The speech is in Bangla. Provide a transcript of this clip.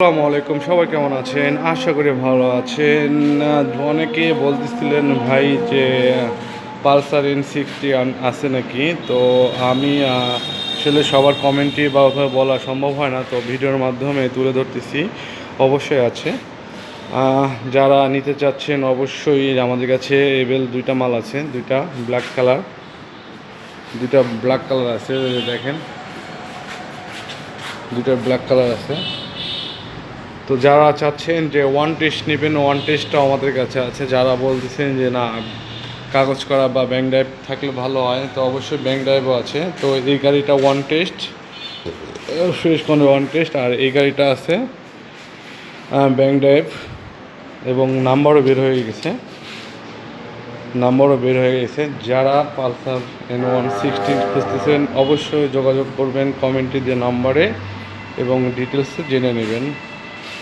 আসসালামু আলাইকুম, সবাই কেমন আছেন? আশা করি ভালো আছেন। অনেকে বলতেছিলেন ভাই যে পালসার এন সিক্সটি আছে নাকি? তো আমি আসলে সবার কমেন্টই বা ওভাবে বলা সম্ভব হয় না, তো ভিডিওর মাধ্যমে তুলে ধরতেছি। অবশ্যই আছে। যারা নিতে চাচ্ছেন অবশ্যই আমাদের কাছে এবেল দুইটা মাল আছে, দুইটা ব্ল্যাক কালার দুইটা ব্ল্যাক কালার আছে দেখেন। দুইটা ব্ল্যাক কালার আছে। তো যারা চাচ্ছেন যে ওয়ান টেস্ট নেবেন ওয়ান টেস্টটাও আমাদের কাছে আছে। যারা বলতেছেন যে না, কাগজ করা বা ব্যাংক ড্রাইভ থাকলে ভালো হয়, তো অবশ্যই ব্যাংক ড্রাইভও আছে। তো এই গাড়িটা ওয়ান টেস্ট ফ্রেশ কোনো ওয়ান টেস্ট আর এই গাড়িটা আছে ব্যাংক ড্রাইভ এবং নাম্বারও বের হয়ে গেছে। নাম্বারও বের হয়ে গেছে। যারা পালসার এন ওয়ান সিক্সটিন খুঁজতেছেন, অবশ্যই যোগাযোগ করবেন কমেন্টে যে নাম্বারে, এবং ডিটেলসে জেনে নেবেন।